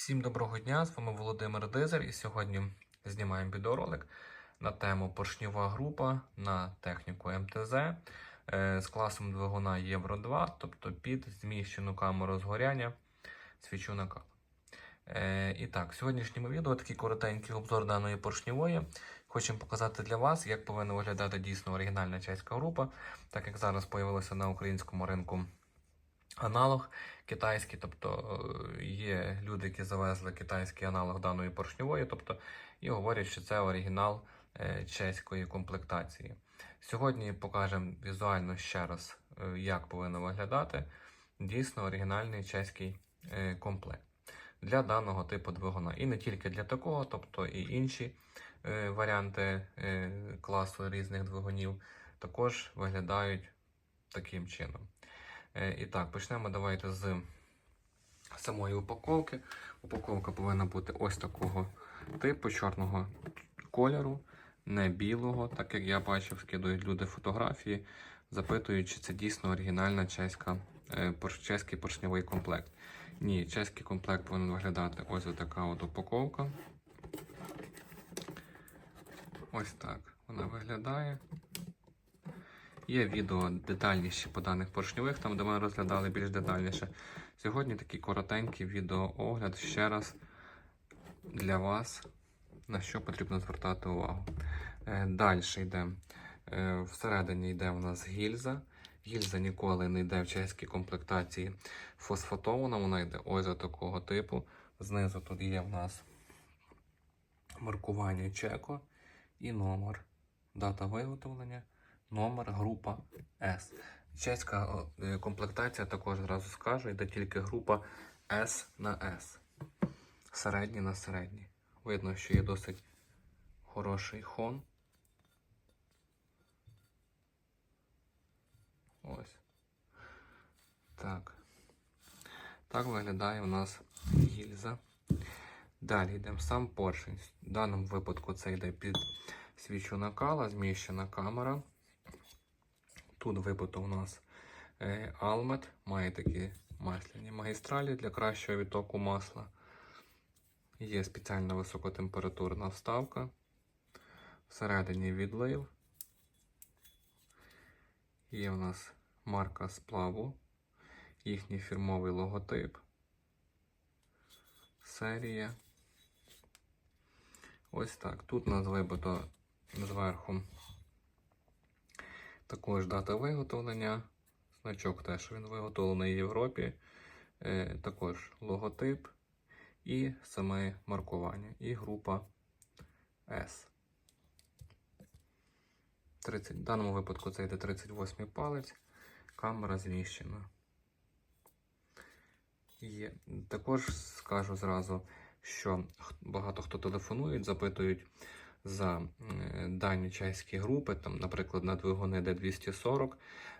Всім доброго дня! З вами Володимир Дизер, і сьогодні знімаємо відеоролик на тему поршньова група на техніку МТЗ е, з класом двигуна Євро 2, тобто під зміщену камеру згоряння свічу на кап. Е, І так, в сьогоднішньому відео такий коротенький обзор даної поршньової. Хочемо показати для вас, як повинна виглядати дійсно оригінальна чеська група, так як зараз з'явилося на українському ринку аналог китайський, тобто е, є люди, які завезли китайський аналог даної поршньової, тобто і говорять, що це оригінал е, чеської комплектації. Сьогодні покажемо візуально ще раз, е, як повинно виглядати дійсно оригінальний чеський комплект для даного типу двигуна. І не тільки для такого, тобто і інші варіанти класу різних двигунів також виглядають таким чином. Е, І так, почнемо давайте з самої упаковки. Упаковка повинна бути ось такого типу, чорного кольору, не білого, так як я бачив, скидують люди фотографії, запитують, чи це дійсно оригінальна чеська, е, чеський поршньовий комплект. Ні, чеський комплект повинен виглядати ось така от упаковка. Ось так вона виглядає. Є відео детальніші по даних поршньових, там де ми розглядали більш детальніше. Сьогодні такий коротенький відеоогляд ще раз для вас, на що потрібно звертати увагу. Е, Далі йде. Е, Всередині йде у нас гільза. Гільза ніколи не йде в чеській комплектації фосфатована, вона йде ось за такого типу. Знизу тут є в нас маркування чеко і номер. Дата виготовлення номер група S. Чеська е, комплектація також зразу скажу, йде тільки група S на S. Середній на середній. Видно, що є досить хороший хон. Ось. Так. Так виглядає у нас гільза. Далі йдемо сам поршень. В даному випадку це йде під свічу накала, зміщена камера. Тут вибито у нас е, Almet, має такі масляні магістралі для кращого відтоку масла. Є спеціальна високотемпературна вставка. Всередині відлив. Є у нас марка сплаву, їхній фірмовий логотип, серія. Ось так. Тут у нас вибито зверху також дата виготовлення. Значок теж він виготовлений в Європі. Е, також логотип і саме маркування. І група S. 30, в даному випадку це йде 38 палець. Камера зміщена. Є. Також скажу зразу, що багато хто телефонують, запитують за дані чеські групи, там, наприклад, на двигуни D240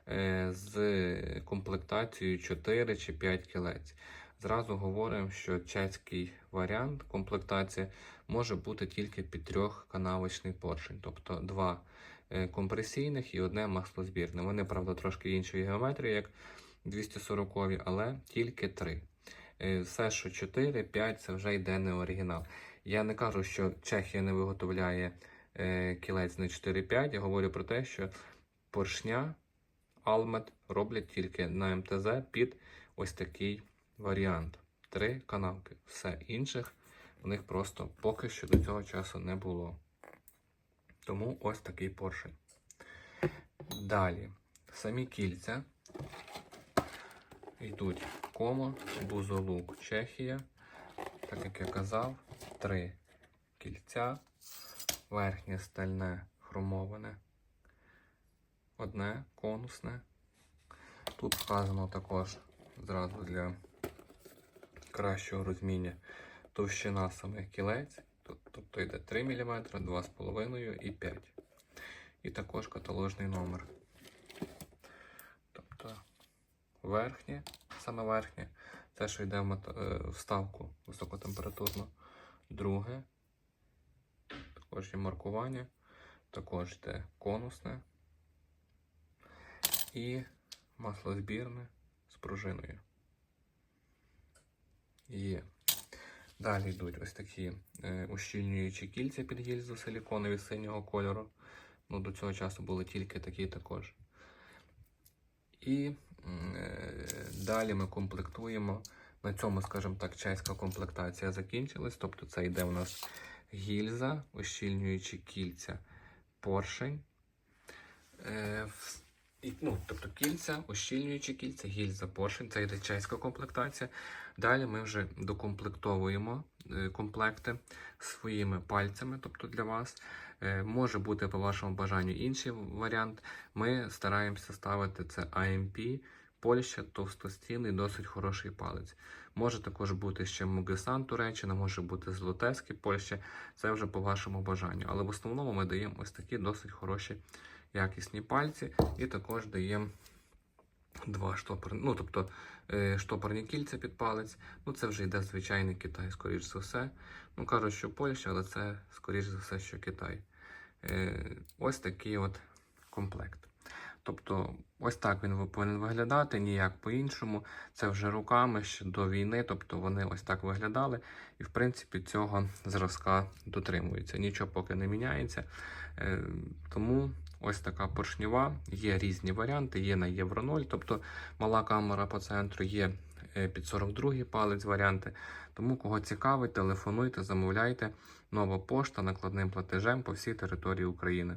е, з комплектацією 4 чи 5 кілець. Зразу говоримо, що чеський варіант комплектації може бути тільки під трьохканавочний поршень, тобто два е, компресійних і одне маслозбірне. Вони, правда, трошки іншої геометрії, як 240, але тільки три. Все, що 4, 5, це вже йде не оригінал. Я не кажу, що Чехія не виготовляє е, кілець на 4-5. Я говорю про те, що поршня Almet роблять тільки на МТЗ під ось такий варіант. Три канавки. Все інших у них просто поки що до цього часу не було. Тому ось такий поршень. Далі, самі кільця йдуть комо, бузолук, Чехія. Так як я казав, три кільця, верхнє стальне хромоване, одне конусне. Тут вказано також зразу для кращого розуміння товщина самих кілець. Тут, тобто йде 3 мм, 2,5 і 5. І також каталожний номер. Тобто верхнє, саме верхнє, це, що йде в е, вставку високотемпературну. Друге, також є маркування, також йде конусне і маслозбірне з пружиною. Є. Далі йдуть ось такі е, ущільнюючі кільця під гільзу силіконові синього кольору. Ну, до цього часу були тільки такі також. І далі ми комплектуємо. На цьому, скажімо так, чеська комплектація закінчилась. Тобто це йде у нас гільза, ощільнюючи кільця, поршень. І, ну, тобто кільця, ощільнюючі кільця, гільза, поршень, це йде чеська комплектація. Далі ми вже докомплектовуємо е, комплекти своїми пальцями, тобто для вас. Е, може бути по вашому бажанню інший варіант. Ми стараємося ставити це AMP, Польща, товстостінний, досить хороший палець. Може також бути ще Мугесан Туреччина, може бути Злотеський Польща. Це вже по вашому бажанню. Але в основному ми даємо ось такі досить хороші якісні пальці, і також даємо два штопорні, ну тобто е, штопорні кільця під палець. Ну це вже йде звичайний Китай, скоріш за все. Ну кажуть, що Польща, але це скоріш за все, що Китай. Е, ось такий от комплект. Тобто, ось так він повинен виглядати, ніяк по-іншому. Це вже руками ще до війни, тобто вони ось так виглядали. І, в принципі, цього зразка дотримуються. Нічого поки не міняється. Е, тому ось така поршнева. Є різні варіанти, є на Євро 0, тобто мала камера по центру, є е, під 42 палець варіанти. Тому, кого цікавить, телефонуйте, замовляйте. Нова пошта накладним платежем по всій території України.